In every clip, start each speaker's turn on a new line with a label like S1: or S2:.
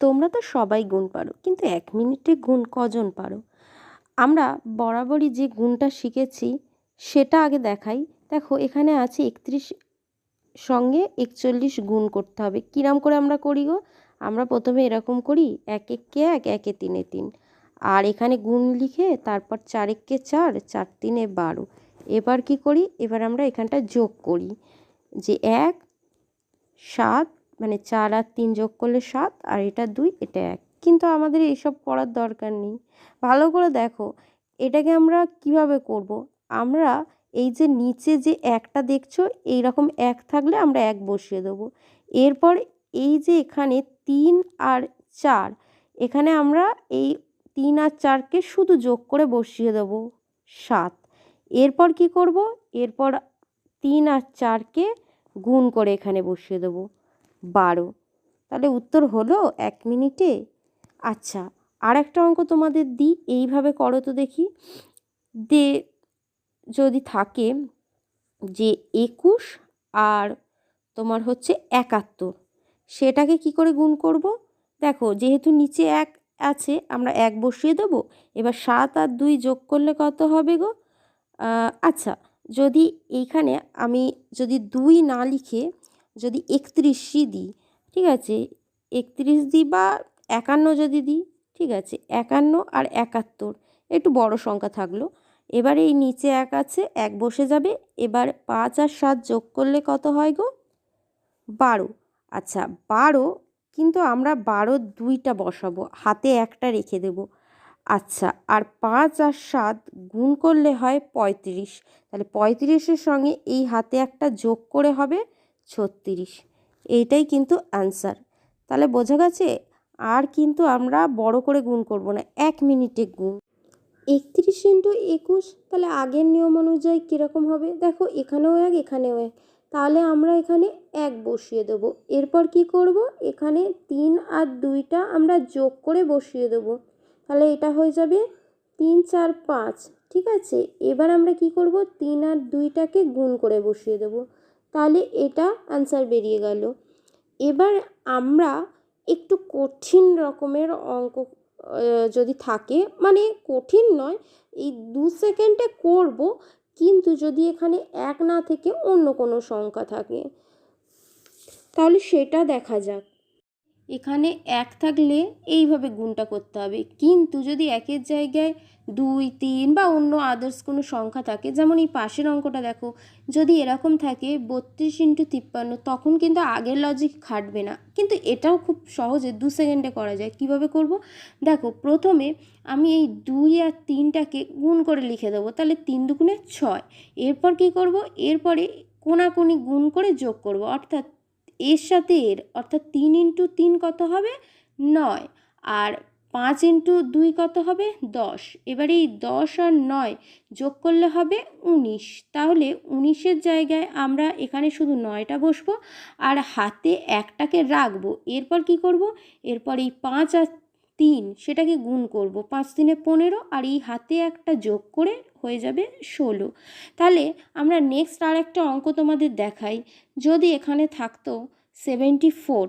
S1: তোমরা তো সবাই গুণ পারো, কিন্তু এক মিনিটে গুণ কজন পারো? আমরা বরাবরই যে গুণটা শিখেছি, সেটা আগে দেখাই। দেখো, এখানে আছে একত্রিশ সঙ্গে একচল্লিশ গুণ করতে হবে। কিরাম করে আমরা করি গো? আমরা প্রথমে এরকম করি, এক এককে এক, একে তিনে তিন। আর এখানে গুণ লিখে তারপর চার এককে চার চার তিনে বারো। এবার কি করি? এবার আমরা এখানটা যোগ করি। যে এক, সাত মানে চার আর তিন যোগ করলে সাত, আর এটা দুই, এটা এক। কিন্তু আমাদের এইসব করার দরকার নেই। ভালো করে দেখো, এটাকে আমরা কীভাবে করব? আমরা এই যে নিচে যে একটা দেখছ এই রকম এক থাকলে আমরা এক বসিয়ে দেবো। এরপর এই যে এখানে তিন আর চার, এখানে আমরা এই তিন আর চারকে শুধু যোগ করে বসিয়ে দেবো সাত। এরপর কি করব? এরপর তিন আর চারকে গুণ করে এখানে বসিয়ে দেবো। বারো। তাহলে উত্তর হলো এক মিনিটে। আচ্ছা আর একটা অঙ্ক তোমাদের দিই, এইভাবে করো তো দেখি। দে, যদি থাকে যে একুশ আর তোমার হচ্ছে একাত্তর, সেটাকে কি করে গুণ করব? দেখো, যেহেতু নিচে এক আছে, আমরা এক বসিয়ে দেবো, এবার সাত আর দুই যোগ করলে কত হবে গো? আচ্ছা যদি এইখানে আমি যদি দুই না লিখে যদি একত্রিশই দিই, ঠিক আছে? একত্রিশ দিই বা একান্ন যদি দিই, ঠিক আছে? একান্ন আর একাত্তর, একটু বড় সংখ্যা থাকল। এবার এই নিচে এক আছে, এক বসে যাবে। এবার পাঁচ আর সাত যোগ করলে কত হয় গো? বারো। আচ্ছা বারো, কিন্তু আমরা বারো দুইটা বসাবো, হাতে একটা রেখে দেব। আচ্ছা আর পাঁচ আর সাত গুণ করলে হয় পঁয়ত্রিশ। তাহলে পঁয়ত্রিশের সঙ্গে এই হাতে একটা যোগ করে হবে ছত্রিশ। এইটাই কিন্তু অ্যান্সার তাহলে বোঝা গেছে আর কিন্তু আমরা বড় করে গুণ করব না, এক মিনিটে গুণ। একত্রিশ ইন্টু একুশ, তাহলে আগের নিয়ম অনুযায়ী কীরকম হবে? দেখো এখানেও এক এখানেও এক। তাহলে আমরা এখানে এক বসিয়ে দেবো। এরপর কি করব? এখানে তিন আর দুইটা আমরা যোগ করে বসিয়ে দেবো। তাহলে এটা হয়ে যাবে তিন, চার, পাঁচ। ঠিক আছে? এবার আমরা কি করব? তিন আর দুইটাকে গুণ করে বসিয়ে দেবো। তাহলে এটা আনসার বেরিয়ে গেল। এবার আমরা একটু কঠিন রকমের অঙ্ক যদি থাকে মানে কঠিন নয়, এই দু সেকেন্ডে করব, কিন্তু যদি এখানে এক না থেকে অন্য কোনো সংখ্যা থাকে, তাহলে সেটা দেখা যাক। এখানে এক থাকলে এইভাবে গুণটা করতে হবে। কিন্তু যদি একের জায়গায় দুই, তিন বা অন্য আদার্স কোনো সংখ্যা থাকে, যেমন এই পাশের অঙ্কটা দেখো, যদি এরকম থাকে বত্রিশ ইন্টু তিপ্পান্ন, তখন কিন্তু আগের লজিক খাটবে না। কিন্তু এটাও খুব সহজে দু সেকেন্ডে করা যায়। কীভাবে করব? দেখো, প্রথমে আমি এই দুই আর তিনটাকে গুণ করে লিখে দেবো, তাহলে তিন দুগুণে ছয়। এরপর কি করব? এরপরে কোনাকুনি গুণ করে যোগ করব। অর্থাৎ এর সাথে এর, অর্থাৎ তিন ইন্টু তিন কত হবে? নয়। আর পাঁচ ইন্টু দুই কত হবে? দশ। এবার এই দশ আর নয় যোগ করলে হবে উনিশ। তাহলে উনিশের জায়গায় আমরা এখানে শুধু নয়টা বসবো আর হাতে একটাকে রাখব। এরপর কি করব? এরপর এই পাঁচ আর তিন, সেটাকে গুণ করব। পাঁচ দিনে পনেরো আর এই হাতে একটা যোগ করে হয়ে যাবে ষোলো। তাহলে আমরা নেক্সট আর একটা অঙ্ক তোমাদের দেখাই। যদি এখানে থাকতো সেভেন্টি ফোর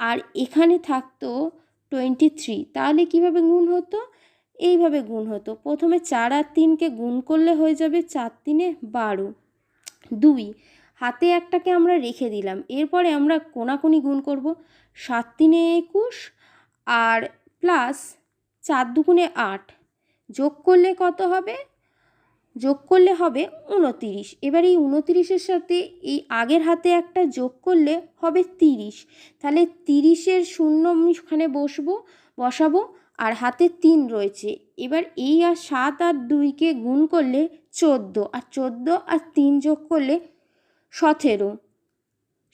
S1: আর এখানে থাকতো টোয়েন্টি থ্রি তাহলে কীভাবে গুণ হতো? এইভাবে গুণ হতো। প্রথমে চার আর তিনকে গুণ করলে হয়ে যাবে চার তিনে বারো। দুই, হাতে একটাকে আমরা রেখে দিলাম। এরপরে আমরা কোনাকুনি গুণ করব সাত তিনে একুশ আর প্লাস চার দুগুণে আট যোগ করলে কত হবে? যোগ করলে হবে উনতিরিশ। এবার এই উনতিরিশের সাথে এই আগের হাতে একটা যোগ করলে হবে তিরিশ। তাহলে তিরিশের শূন্য আমি ওখানে বসবো, বসাবো, আর হাতে তিন রয়েছে। এবার এই আর সাত আর দুইকে গুণ করলে চোদ্দ। আর চোদ্দ আর তিন যোগ করলে সতেরো।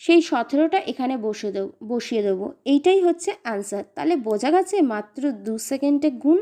S1: সেই সতেরোটা এখানে বসে দেব, বসিয়ে দেবো। এইটাই হচ্ছে অ্যান্সার তাহলে বোঝা গেছে মাত্র দু সেকেন্ডে গুণ